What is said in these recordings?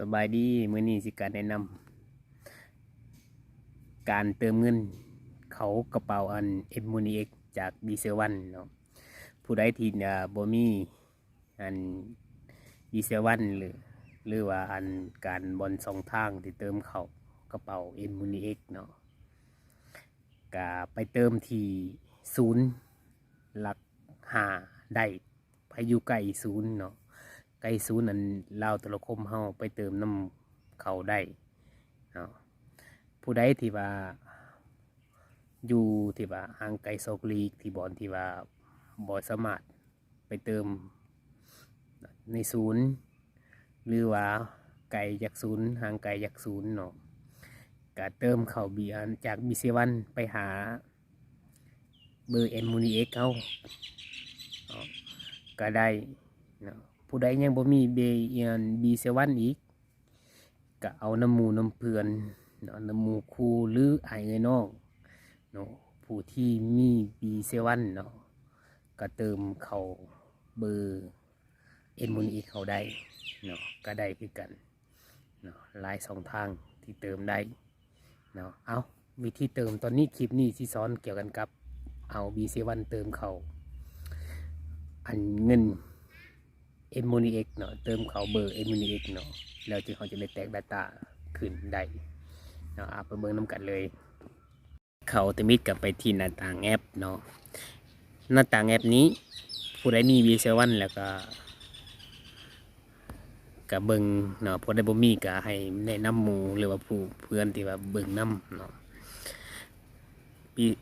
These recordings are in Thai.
สบายดีมื้อนี้สิการแนะนำการเติมเงินเขากระเป๋าอัน m m o n i X จาก b ีเซวันเนาะผู้ใดที่อ่าบ่มีอัน b ีเซวันหรือหรือว่าอันการบอลสองทางที่เติมเขากระเป๋า m m o n i X เนาะก็ไปเติมที่ศูนย์หลักหาได้พายุไก่ศูนย์เนาะ ไก่ศูนย์นั้นลาวตะลคมเฮาไปเติมน้ำเขาได้เนาผู้ใดที่ว่าอยู่ที่ว่าห่างไกลโซกลีกที่บอนที่ว่าบ่สามารถไปเติมในศูนย์หรือว่าไกลจากศูนย์ห่างไกลจากศูนย์เนาะก็เติมเข้าเบีอันจากบีเซวันไปหาเบอร์เอ็นมูนีเอ็กเขาเนาก็ได้เนาะ ผู้ใดยังบ่มีเบียนบีเซวันอีกก็เอาน้ำหมูน้ำเพื่อนเนาะน้ำหมูคูหรือไอายเอ้ยน้องเนาะผู้ที่มีบีเซวันเนาะก็เติมเขาเบอร์เอ็นมูนอีเขาได้เนาะก็ได้คือกันเนาะหลายสองทางที่เติมได้เนาะเอาวิธีเติมตอนนี้คลิปนี้ที่สอนเกี่ยวกันกับเอาบีเซวันเติมเขาอันเงิน เอ็มโมนีเอ็กเนาะเติมเขาเบอร์เอ็มโมนีเอ็กเนาะแล้วจึงเขาจะได้แตก Data ขึ้นได้เนาะเอาไปเบิ่งน้ำกันเลย เขาจะมิดกลับไปที่หน้าต่างแอปเนาะหน้าต่างแอปนี้ ผู้ใดมีวีเซวันแล้วก็กับเบิงเนาะผู้ใดบ่มีก็ให้แนะนำหมู่หรือว่าผู้เพื่อนที่ว่าเบิ่งนํเนาะ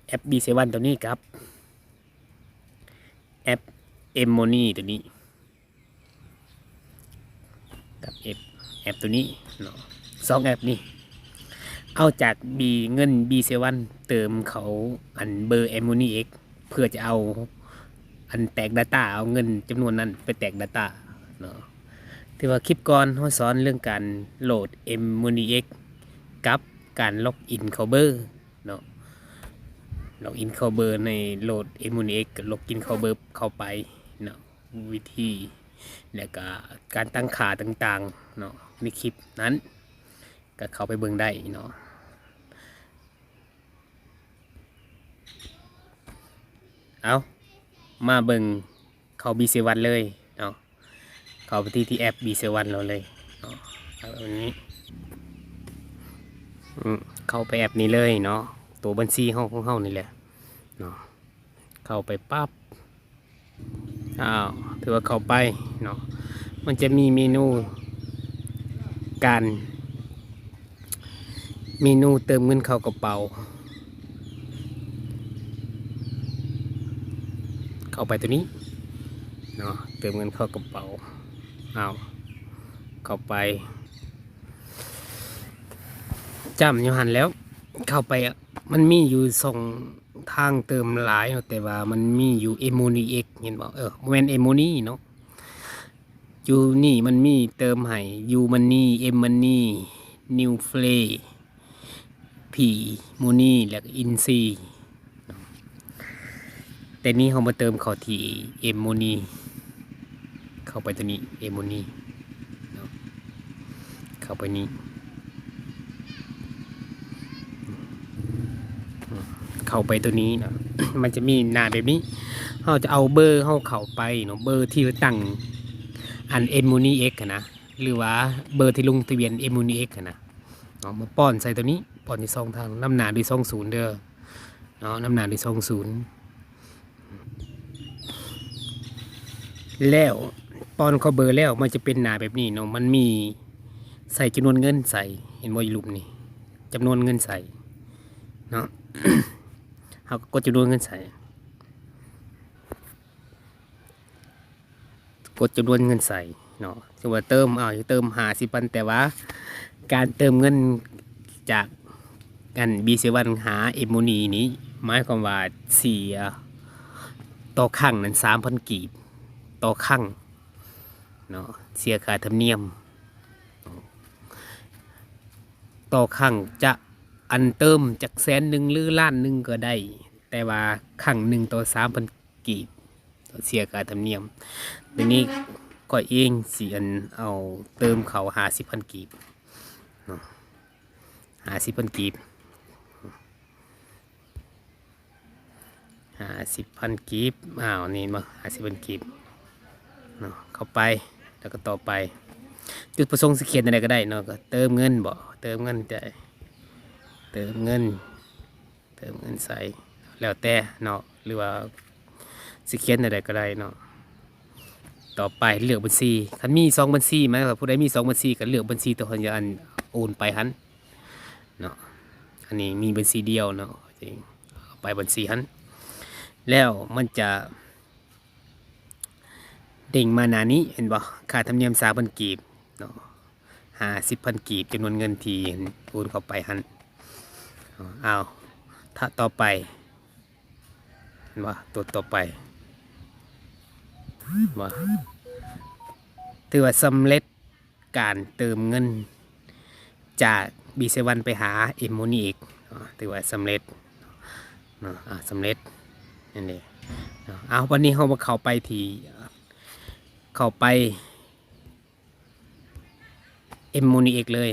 แอป B7 ตัวนี้ครับแอป M Money ตัวนี้ กับ แอปตัวนี้เนาะสองแอปนี้ เอาจากบีเงิน B7 เซวันเติมเขาอันเบอร์ m อ n y X เอ็กเพื่อจะเอาอันแตก Data เอาเงินจำนวนนั้นไปแตก Data เนาะที่ว่าคลิปก่อนเขาสอนเรื่องการโหลด m m o n y X กับการล็อกอินเขาเบอร์เนาะล็อกอินเขาเบอร์ในโหลด m m o n y X กับล็อกอินเขาเบอร์เข้าไปเนาะวิธี แล้วก็การตั้งค่าต่างๆเนาะ ในคลิปนั้น ก็เข้าไปเบิ่งได้เนาะเอามาเบิ่งเขา B7 เซวันเลยเนาะเขาไปที่ที่แอป B7 เซวันเราเลยเนาะเอาอันนี้เข้าไปแอปนี้เลยเนาะตัวบัญชีเฮาของเฮานี่แหละเนาะเข้าไปปั๊บอ้าวถือว่าเข้าไปเนาะมันจะมีเมนู การ เมนูเติมเงินเข้ากระเป๋า เข้าไปตัวนี้เนาะเติมเงินเข้ากระเป๋าเอาเข้าไปจำยูหันแล้ว เข้าไปอะมันมีอยู่สองทางเติมหลายแต่ว่ามันมีอยู่เอโมนีเอ็กเห็นบอกเออแมนเอโมนีเนาะ ยูนี่มันมีเติมให้ยูมันนี่เอมมันนี่นิวเฟลผีมูนี่แล้วก็อินซีแต่นี่เขามาเติมเขาที่เอมโมนี่เข้าไปตัวนี้เอมโมนีเนาะเข้าไปนี้เข้าไปตัวนี้นะมันจะมีหน้าแบบนี้เราจะเอาเบอร์เข้าเข้าไปเนาะเบอร์ที่ตั้ง อันเอ็มมูนีเอ็กนะหรือว่าเบอร์ที่ลงทะเบียนเอ็มมูนีเอ็กนะเนาะมาป้อนใส่ตัวนี้ป้อนที่ซองทางน้ำหนาด้วยซองศูนย์เด้อเนาะน้ำหนาด้วยซองศูนย์แล้วป้อนเขาเบอร์แล้วมันจะเป็นหนาแบบนี้เนาะมันมีใส่จำนวนเงินใส่เห็นบ่อยลุมนี่จำนวนเงินใส่เนาะเขาก็กดจำนวนเงินใส่ ดจำนวนเงินใส่เนาะสมมติว่าเติมเอาเติมหาสิพันแต่ว่า การเติมเงินจากกันบีเซวันหาเอมโมนีนี้หมายความว่าเสียต่อครั้งนั้นสามพันกีบต่อครั้งเนาะเสียค่าธรรมเนียม ต่อครั้งจะอันเติมจากแสนหนึ่งหรือล้านหนึ่งก็ได้ แต่ว่าครั้งหนึ่งต่อสามพันกีบ เสียค่าธรรมเนียมทีนี้ขข่อยเองสิอันเอาเติมเขาหาสิบพันกีบหาสิบพันกีบหาสิบพันกีบอ้าวนี่มาหาสิบพันกีบเนาะเข้าไปแล้วก็ต่อไป จุดประสงค์สิเขียนอะไรก็ได้เนาะก็เติมเงินบ่เติมเงินใจเติมเงิน เติมเงินใส่แล้วแต่เนาะหรือว่า สิเขียนอะไรก็ได้เนาะต่อไปเลือกบัญชีคันมีสองบัญชีไหมครับผู้ใดมีสองบัญชีก็เลือกบัญชีตัวคนจะอันโอนไปหันเนาะอันนี้มีบัญชีเดียวเนาะจริงไปบัญชีหันแล้วมันจะเด้งมาหนานี้เห็นบ่ค่าธรรมเนียมสาพันกีบเนาะห้าสิบพันกีบจำนวนเงินทีโอนเข้าไปหันเอาเอาถ้าต่อไปเห็นบ่ตัวต่อไป ว่ถือว่าสำเร็จการเติมเงิน จากบีเซวันไปหาเอ็มโมนีอีกถือว่าสำเร็จเนาะสำเร็จนั่นเองเอาวันนี้เรามาเข้าไปที่เข้าไปเอ็มโมนิเอกเลย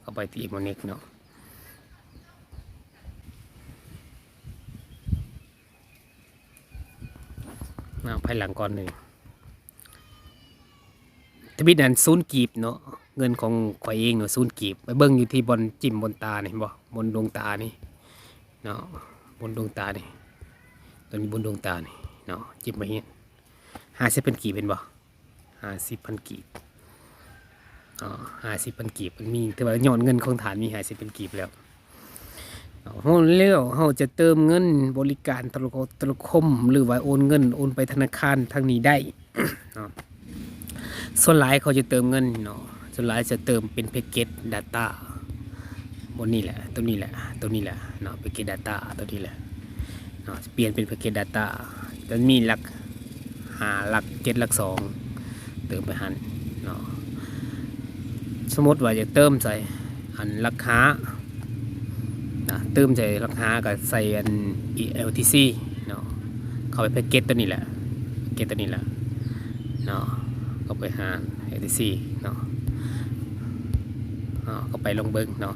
เข้าไปที่เอ็มโมนิกเนาะ เอาภายหลังก่อนหนึ่งทวิตนั้นศูนย์กีบเนาะเงินของข่อยเองเนาะศูนย์กีบไปเบิ้งอยู่ที่บนจิ้มบนตานี่บ่บนดวงตานี่เนาะบนดวงตานี่ตัวนี้บนดวงตานี่เนาะจิ้มไปเห็นห้าสิบพันกีบเป็นบ่ห้าสิบพันกีบอ๋อห้าสิบพันกีบมันมีแต่ว่ายอดเงินของฐานมีห้าสิบพันกีบแล้ว เฮาเลี้ยวเฮาจะเติมเงินบริการโทรคมโทรคม หรือว่าโอนเงิน โอนไปธนาคารทางนี้ได้เนาะส่วนหลายเขาจะเติมเงินเนาะส่วนหลายจะเติมเป็นแพ็กเกจ Data บนนี้แหละ ตัวนี้แหละ ตัวนี้แหละเนาะแพ็กเกจ Data ตัวนี้แหละเนาะเปลี่ยนเป็นแพ็กเกจ Data จะมีหลักหาหลักเจ็ดหลักสองเติมไปหันเนาะสมมติว่าจะเติมใส่อันราคา เติมใส่ราคากับใส่อัน LTC เนาะเข้าไปแพ็กเกจตัวนี้แหละแพ็กเกจตัวนี้แหละเนาะก็ไปหา LTC เนาะเนาะก็ไปลงเบิ้งเนาะ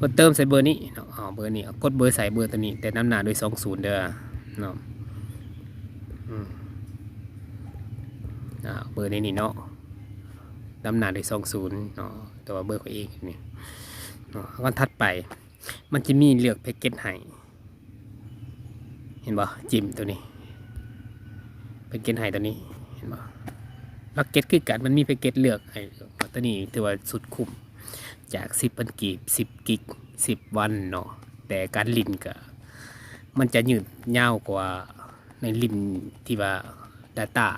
ก็เติมใส่เบอร์นี้เนาะเบอร์นี้กดเบอร์ใส่เบอร์ตัวนี้ แต่น้ำหนาด้วยสองศูนย์เด้อเนาะอืมอ่าเบอร์ในนี่เนาะดำหนาได้สองศูนย์เนาะแต่ว่าเบอร์เขาเองนี่เนาะก็ถัดไป มันจะมีเลือกแพ็กเกจให้เห็นบ่จิ้มตัวนี้แพ็กเกจให้ตัวนี้เห็นบ่แพ็กเกจคือกันมันมีแพ็กเกจเลือกให้ตัวนี้ถือว่าสุดคุ้มจากสิบพันกีบสิบกิกสิบวันเนาะแต่การลินก็มันจะยืดยาวกว่าในลินที่ว่า Data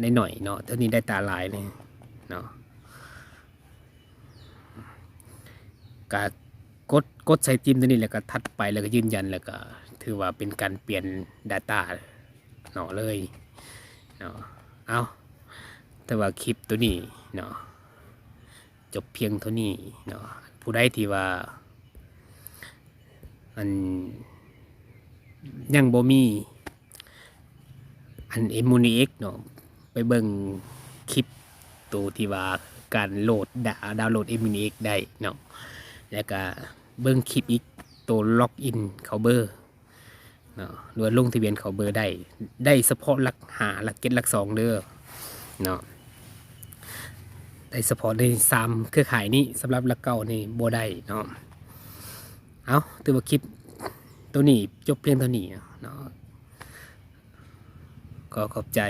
ในหน่อยเนาะเท่านี้ได้ตาลายเลยเนาะ ก็กดกดใส่จิ้มตัวนี้แล้วก็ทัดไปแล้วก็ยืนยันแล้วก็ ถือว่าเป็นการเปลี่ยน Data เนาะเลยเนาะเอาแต่ว่าคลิปตัวนี้เนาะจบเพียงเท่านี้เนาะผู้ใดที่ว่าอันยังบ่มีอันเอมูนีเอ็กเนาะไปเบิ่งคลิปตัวที่ว่าการโหลดดาวน์โหลดเอมูนีเอ็กได้เนาะ แล้วก็เบิ่งคลิปอีกตัวล็อกอินเขาเบอร์เนาะหรือว่าลงทะเบียนเขาเบอร์ได้ ได้เฉพาะหลักหาหลักเก็ตหลักสองเด้อเนาะได้เฉพาะในสามเครือข่ายนี้สำหรับหลักเก่านี่โบได้เนาะเอาถือว่าคลิปตัวนี้จบเพียงเท่านี้เนาะก็ขอบใจ